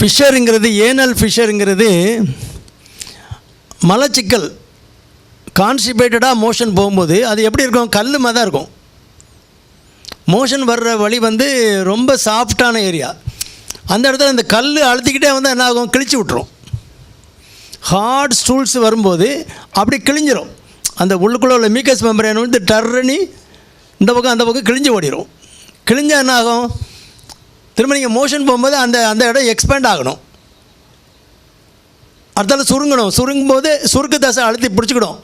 ஃபிஷருங்கிறது anal ஃபிஷருங்கிறது மலச்சிக்கல் கான்ஸ்டிபேட்டடாக motion போகும்போது அது எப்படி இருக்கும்? கல் தான் இருக்கும். மோஷன் வர்ற வழி வந்து ரொம்ப சாஃப்டான ஏரியா அந்த இடத்துல அந்த கல் அழுத்திக்கிட்டே வந்து என்ன ஆகும்? கிழிச்சு விட்ரும் ஹார்ட் ஸ்டூல்ஸ் வரும்போது அப்படி கிழிஞ்சிரும். அந்த உள்ளுக்குள்ளே உள்ள மீக்கஸ் மெம்பரேன் வந்து டர்ரணி இந்த பக்கம் அந்த பக்கம் கிழிஞ்சு ஓடிடும் கிழிஞ்சால் என்ன ஆகும்? திரும்ப நீங்கள் மோஷன் போகும்போது அந்த அந்த இடம் எக்ஸ்பேண்ட் ஆகணும். அடுத்தால சுருங்கணும். சுருங்கும்போது சுருக்கு தசை அழுத்தி பிடிச்சிக்கிடும்.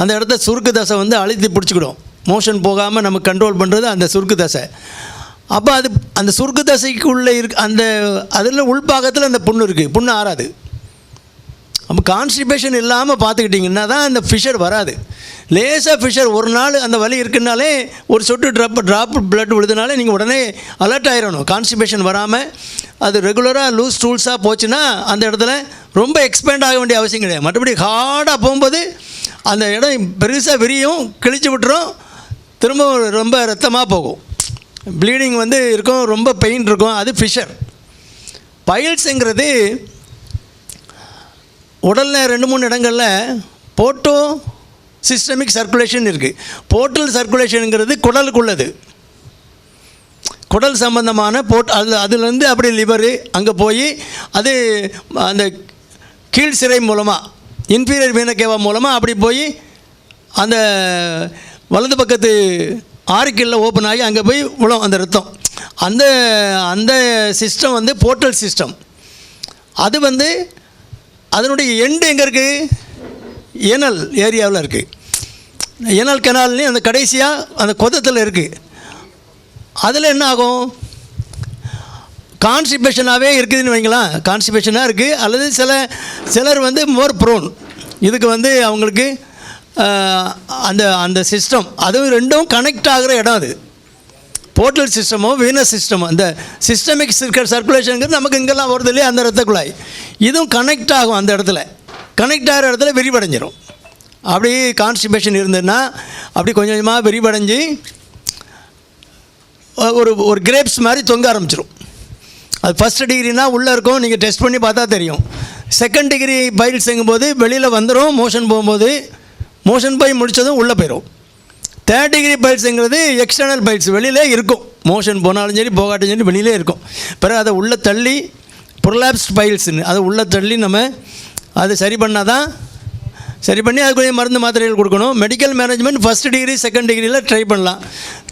அந்த இடத்த சுருக்கு தசை வந்து அழுத்தி பிடிச்சிக்கிடும். மோஷன் போகாமல் நம்ம கண்ட்ரோல் பண்ணுறது அந்த சுருக்கு தசை. அப்போ அது அந்த சுருக்கு தசைக்குள்ளே இருக்க அந்த அதில் உள்பாகத்தில் அந்த புண்ணு இருக்குது புண்ணு ஆறாது. அப்போ கான்ஸ்டிபேஷன் இல்லாமல் பார்த்துக்கிட்டிங்கன்னா தான் அந்த ஃபிஷர் வராது. லேசாக ஃபிஷர் ஒரு நாள் அந்த வலி இருக்குனாலே ஒரு சொட்டு ட்ராப் ட்ராப் பிளட் விழுதுனாலே நீங்கள் உடனே அலர்ட் ஆயிடணும் கான்ஸ்டிபேஷன் வராமல் அது ரெகுலராக லூஸ் டூல்ஸாக போச்சுன்னா அந்த இடத்துல ரொம்ப எக்ஸ்பேண்ட் ஆக வேண்டிய அவசியம் கிடையாது. மற்றபடி ஹார்டாக போகும்போது அந்த இடம் பெருசாக விரியும் கிழிச்சு விட்டுரும் திரும்ப ரொம்ப ரத்தமாக போகும். ப்ளீடிங் வந்து இருக்கும் ரொம்ப பெயின் இருக்கும். அது ஃபிஷர் பயில்ஸுங்கிறது உடலில் ரெண்டு மூணு இடங்களில் போட்டோ சிஸ்டமிக் சர்க்குலேஷன் இருக்குது போர்ட்டல் சர்க்குலேஷனுங்கிறது குடலுக்குள்ளது. குடல் சம்பந்தமான போட் அது அதுலேருந்து அப்படி லிவரு அங்கே போய் அது அந்த கீழ் சிறை மூலமாக இன்ஃபீரியர் வீணக்கேவா மூலமாக அப்படி போய் அந்த வலது பக்கத்து ஆரிக்கல்ல ஓப்பன் ஆகி அங்கே போய் விழும் அந்த ரத்தம். அந்த அந்த சிஸ்டம் வந்து போர்ட்டல் சிஸ்டம் அது வந்து அதனுடைய எண்டு எங்கே இருக்குது ஏனல் ஏரியாவில் இருக்குது ஏனல் கெனால்னு அந்த கடைசியாக அந்த கொதத்தில் இருக்குது அதில் என்ன ஆகும்? கான்ஸ்டிபேஷனாகவே இருக்குதுன்னு வைங்களேன் கான்ஸ்டிபேஷனாக இருக்குது அல்லது சில சிலர் வந்து மோர் ப்ரோன் இதுக்கு வந்து அவங்களுக்கு அந்த அந்த சிஸ்டம் அதுவும் ரெண்டும் கனெக்ட் ஆகிற இடம் அது. போர்ட்டல் சிஸ்டமோ வீனஸ் சிஸ்டமோ அந்த சிஸ்டமிக் சர்க்குலேஷனுங்கிறது நமக்கு இங்கெல்லாம் வருது இல்லையா? அந்த ரத்த குழாய் இதுவும் கனெக்ட் ஆகும் அந்த இடத்துல. கனெக்ட் ஆகிற இடத்துல விரிவடைஞ்சிரும். அப்படி கான்ஸ்டிபேஷன் இருந்ததுன்னா அப்படி கொஞ்சம் கொஞ்சமாக விரிவடைஞ்சு ஒரு ஒரு கிரேப்ஸ் மாதிரி தொங்க ஆரம்பிச்சிடும் அது ஃபஸ்ட் டிகிரினா உள்ளே இருக்கும் நீங்கள் டெஸ்ட் பண்ணி பார்த்தா தெரியும். செகண்ட் டிகிரி பயில் செய்யும்போது வெளியில் வந்துடும் மோஷன் போகும்போது மோஷன் போய் முடித்ததும் உள்ளே போயிடும் தேர்ட் டிகிரி பைல்ஸுங்கிறது எக்ஸ்டர்னல் பைல்ஸ் வெளியிலே இருக்கும். மோஷன் போனாலும் சரி போகாட்டும் சரி வெளியிலே இருக்கும். பிறகு அதை உள்ளே தள்ளி ப்ரொலாப்ஸ்ட் பைல்ஸ்னு அதை உள்ளே தள்ளி நம்ம அதை சரி பண்ணால் தான் சரி பண்ணி அதுக்குரிய மருந்து மாத்திரைகள் கொடுக்கணும். Medical management first degree second டிகிரியில் ட்ரை பண்ணலாம்.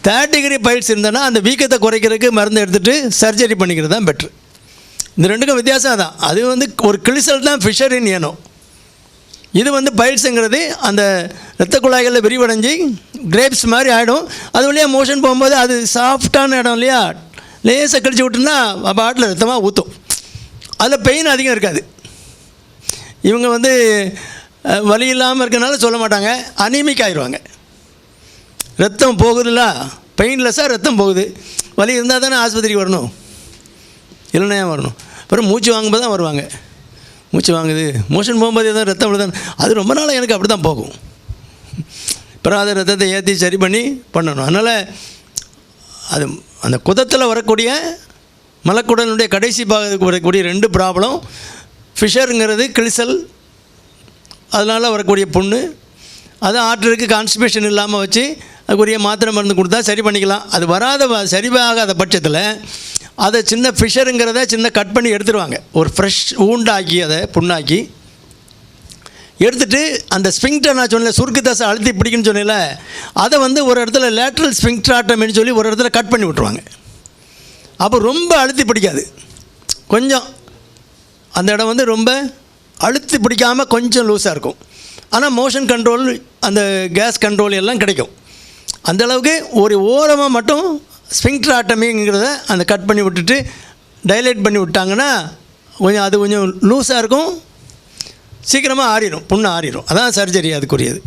தேர்ட் டிகிரி பயிற்சி இருந்ததுன்னா அந்த வீக்கத்தை குறைக்கிறதுக்கு மருந்து எடுத்துகிட்டு சர்ஜரி பண்ணிக்கிறது தான் பெட்ரு இந்த ரெண்டுக்கும் வித்தியாசம் தான் அது வந்து ஒரு கிளிசல் தான் ஃபிஷரின் ஏனோ. இது வந்து பயிற்சிங்கிறது அந்த இரத்த குழாய்களில் விரிவடைஞ்சு கிரேப்ஸ் மாதிரி ஆகிடும் அது வழியாக மோஷன் போகும்போது அது சாஃப்டான இடம் இல்லையா? லேசாக கழிச்சு விட்டுருந்தா பாட்டில் ரத்தமாக ஊற்றும் அதில் பெயின் அதிகம் இருக்காது. இவங்க வந்து வலி இல்லாமல் இருக்கனால சொல்ல மாட்டாங்க. அனீமிக் ஆயிடுவாங்க ரத்தம் போகுதுல்ல? பெயின்லெஸ்ஸாக ரத்தம் போகுது. வலி இருந்தால் தானே ஆஸ்பத்திரிக்கு வரணும். இல்லைன்னா வரணும்? அப்புறம் மூச்சு வாங்கும்போது தான் வருவாங்க. மூச்சு வாங்குது. மோஷன் போகும்போது எதாவது ரத்தம் விழுதான் அது ரொம்ப நாளாக எனக்கு அப்படி தான் போகும். அப்புறம் அதை ரத்தத்தை ஏற்றி சரி பண்ணி பண்ணணும். அதனால் அது அந்த குதத்தில் வரக்கூடிய மலக்குடலினுடைய கடைசி பாகத்துக்கு வரக்கூடிய ரெண்டு ப்ராப்ளம் ஃபிஷருங்கிறது கிளிசல் அதனால் வரக்கூடிய புண்ணு. அதை ஆற்றுக்கு கான்ஸ்டிபேஷன் இல்லாமல் வச்சு அதுக்குரிய மாத்திரை மருந்து கொடுத்தா சரி பண்ணிக்கலாம். அது வராத சரிவாகாத பட்சத்தில் அதை சின்ன ஃபிஷருங்கிறத சின்ன கட் பண்ணி எடுத்துருவாங்க. ஒரு ஃப்ரெஷ் ஊண்டாக்கி அதை புண்ணாக்கி. எடுத்துட்டு அந்த ஸ்பிங்க்டர் நான் சொன்னேன் சுருக்கு தசை அழுத்தி பிடிக்குன்னு சொன்னேன்ல அதை வந்து ஒரு இடத்துல லேட்ரல் ஸ்பிங்க்ட்ராட்டம்னு சொல்லி ஒரு இடத்துல கட் பண்ணி விட்ருவாங்க அப்போ ரொம்ப அழுத்தி பிடிக்காது. கொஞ்சம் அந்த இடம் வந்து ரொம்ப அழுத்தி பிடிக்காமல் கொஞ்சம் லூஸாக இருக்கும். ஆனால் மோஷன் கண்ட்ரோல் அந்த கேஸ் கண்ட்ரோல் எல்லாம் கிடைக்கும். அந்தளவுக்கு ஒரு ஓரமாக மட்டும் ஸ்பிங்க்ட்ராட்டமிங்கிறத அந்த கட் பண்ணி விட்டுட்டு டைலைட் பண்ணி விட்டாங்கன்னா கொஞ்சம் அது கொஞ்சம் லூஸாக இருக்கும். சீக்கிரமாக ஆறிடும் புண்ணு ஆறிடும் அதான் சர்ஜரி அதுக்குரியது.